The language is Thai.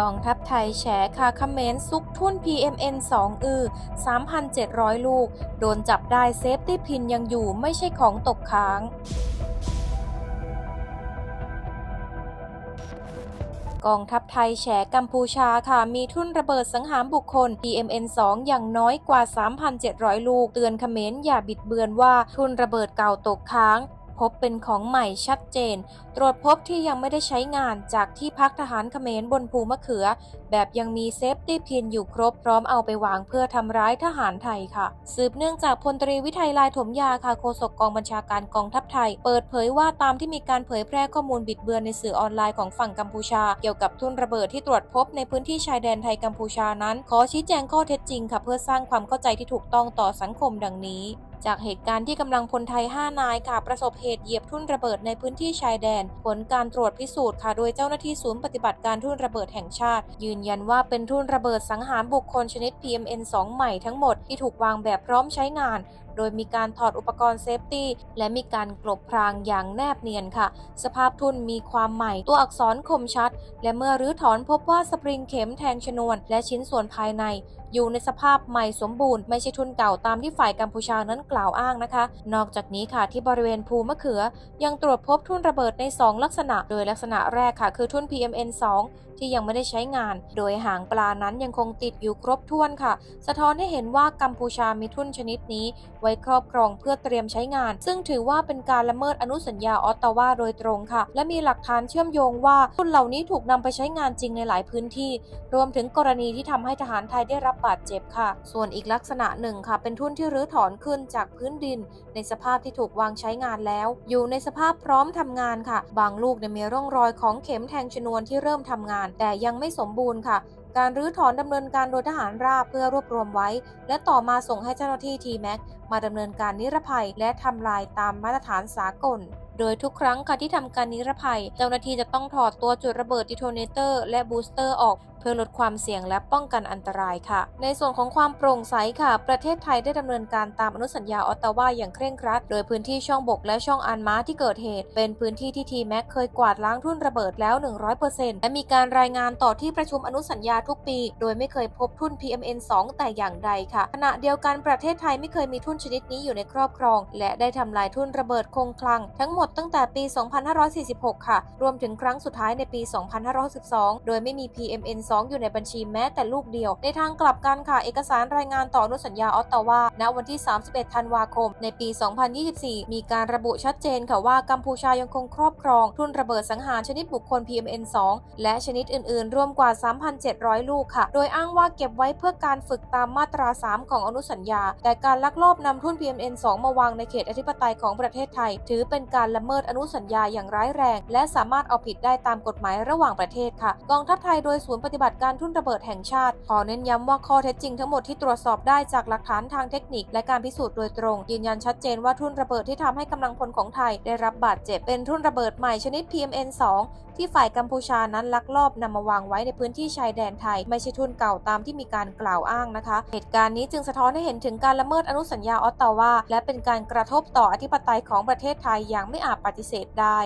กองทัพไทยแฉคาคเมรซุกทุ่น PMN 2 อือ 3,700 ลูก โดนจับได้เซฟตี้พินยังอยู่ไม่ใช่ของตกค้างกองทัพไทยแฉกัมพูชาค่ะ มีทุ่นระเบิดสังหารบุคคล PMN 2 อย่างน้อยกว่า 3,700 ลูก เตือนเขมรอย่าบิดเบือนว่า ทุ่นระเบิดเก่าตกค้าง พบเป็นของใหม่ชัดเจน ตรวจพบที่ยังไม่ได้ใช้งานจากที่พักทหารเขมรบนภูมะเขือ แบบยังมีเซฟตี้พินอยู่ครบพร้อมเอาไปวางเพื่อทำร้ายทหารไทยค่ะ สืบเนื่องจากพลตรีวิทัยลายถมยาค่ะโฆษกกองบัญชาการกองทัพไทย เปิดเผยว่าตามที่มีการเผยแพร่ข้อมูลบิดเบือนในสื่อออนไลน์ของฝั่งกัมพูชา เกี่ยวกับทุ่นระเบิดที่ตรวจพบในพื้นที่ชายแดนไทยกัมพูชานั้น ขอชี้แจงข้อเท็จจริงค่ะเพื่อสร้างความเข้าใจที่ถูกต้องต่อสังคมดังนี้ จากเหตุการณ์ที่กำลังพลไทย 5 นายค่ะประสบเหตุเหยียบทุ่นระเบิดในพื้นที่ชายแดน ผลการตรวจพิสูจน์ค่ะโดยเจ้าหน้าที่ศูนย์ปฏิบัติการทุ่นระเบิดแห่งชาติ ยืนยันว่าเป็นทุ่นระเบิดสังหารบุคคลชนิด PMN 2 ใหม่ทั้งหมดที่ถูกวางแบบพร้อมใช้งาน โดยมีการถอดอุปกรณ์เซฟตี้และมีการกลบพรางอย่างแนบเนียนค่ะ สภาพทุ่นมีความใหม่ตัวอักษรคมชัด และเมื่อรื้อถอนพบว่าสปริงเข็มแทงชนวน และชิ้นส่วนภายใน อยู่ในสภาพใหม่สมบูรณ์ไม่ใช่ทุนเก่าตามที่ฝ่ายกัมพูชานั้นกล่าวอ้างนะคะ นอกจากนี้ค่ะที่บริเวณภูมะเขือ ยังตรวจพบทุนระเบิดใน 2 ลักษณะ โดยลักษณะแรกค่ะ คือทุน PMN 2 ที่ยังไม่ได้ใช้งาน โดยหางปลานั้นยังคงติดอยู่ครบถ้วนค่ะ สะท้อนให้เห็นว่ากัมพูชามีทุนชนิดนี้ไว้ครอบครองเพื่อเตรียมใช้งาน ซึ่งถือว่าเป็นการละเมิดอนุสัญญาออตตาวาโดยตรงค่ะ และมีหลักฐานเชื่อมโยงว่าทุ่นเหล่านี้ถูกนำไปใช้งานจริงในหลายพื้นที่ รวมถึงกรณีที่ทำให้ทหารไทยได้รับบาดเจ็บค่ะ ส่วนอีกลักษณะหนึ่งค่ะ เป็นทุ่นที่รื้อถอนขึ้นจากพื้นดิน ในสภาพที่ถูกวางใช้งานแล้ว อยู่ในสภาพพร้อมทำงานค่ะ บางลูกเนี่ยมีร่องรอยของเข็มแทงชนวนที่เริ่มทำงาน แต่ยังไม่สมบูรณ์ค่ะ การรื้อถอนดำเนินการโดยทหารราบเพื่อรวบรวมไว้ และต่อมาส่งให้เจ้าหน้าที่ทีแม็กมาดำเนินการนิรภัยและทำลายตามมาตรฐานสากล โดยทุกครั้งค่ะที่ทำการนิรภัย เจ้าหน้าที่จะต้องถอดตัวจุดระเบิดดิโทเนเตอร์และบูสเตอร์ออก พื่อลดความเสี่ยงและป้องกันอันตรายค่ะ ในส่วนของความโปร่งใสค่ะ ประเทศไทยได้ดำเนินการตามอนุสัญญาออตตาวาอย่างเคร่งครัด โดยพื้นที่ช่องบกและช่องอันม้าที่เกิดเหตุ เป็นพื้นที่ที่ทีแม็กเคยกวาดล้างทุ่นระเบิดแล้ว 100%และมีการรายงานต่อที่ประชุมอนุสัญญาทุกปี โดยไม่เคยพบทุ่น PMN 2 แต่อย่างใดค่ะ ขณะเดียวกันประเทศไทยไม่เคยมีทุ่นชนิดนี้อยู่ในครอบครอง และได้ทำลายทุ่นระเบิดคงคลัง ทั้งหมดตั้งแต่ปี 2546 ค่ะ รวมถึงครั้งสุดท้ายในปี 2512โดยไม่มี PMN 2อยู่ในบัญชีแม้แต่ลูกเดียว ในทางกลับกันค่ะ เอกสารรายงานต่ออนุสัญญาออตตาวา ณ วันที่ 31 ธันวาคม ในปี 2024 มีการระบุชัดเจนค่ะว่ากัมพูชายังคงครอบครอง ทุ่นระเบิดสังหารชนิดบุคคล PMN 2 และชนิดอื่น ๆ รวมกว่า 3,700 ลูกค่ะ โดยอ้างว่าเก็บไว้เพื่อการฝึกตามมาตรา 3 ของอนุสัญญา แต่การลักลอบนำทุ่น PMN 2 มาวางในเขตอธิปไตยของประเทศไทย ถือเป็นการละเมิดอนุสัญญาอย่างร้ายแรง และสามารถเอาผิดได้ตามกฎหมายระหว่างประเทศค่ะ กองทัพไทยโดยศูนย์ปฏิบัติการทุ่นระเบิดแห่งชาติขอเน้นย้ำว่าข้อเท็จจริงทั้งหมดที่ตรวจสอบได้จากหลักฐานทางเทคนิค และการพิสูจน์โดยตรง ยืนยันชัดเจนว่าทุ่นระเบิดที่ทำให้กำลังพลของไทย ได้รับบาดเจ็บเป็นทุ่นระเบิดใหม่ชนิด PMN 2 ที่ฝ่ายกัมพูชานั้นลักลอบนำมาวางไว้ในพื้นที่ชายแดนไทย ไม่ใช่ทุ่นเก่าตามที่มีการกล่าวอ้างนะคะ เหตุการณ์นี้จึงสะท้อนให้เห็นถึงการละเมิดอนุสัญญาออตตาวาและเป็นการกระทบต่ออธิปไตยของประเทศไทยอย่างไม่อาจปฏิเสธได้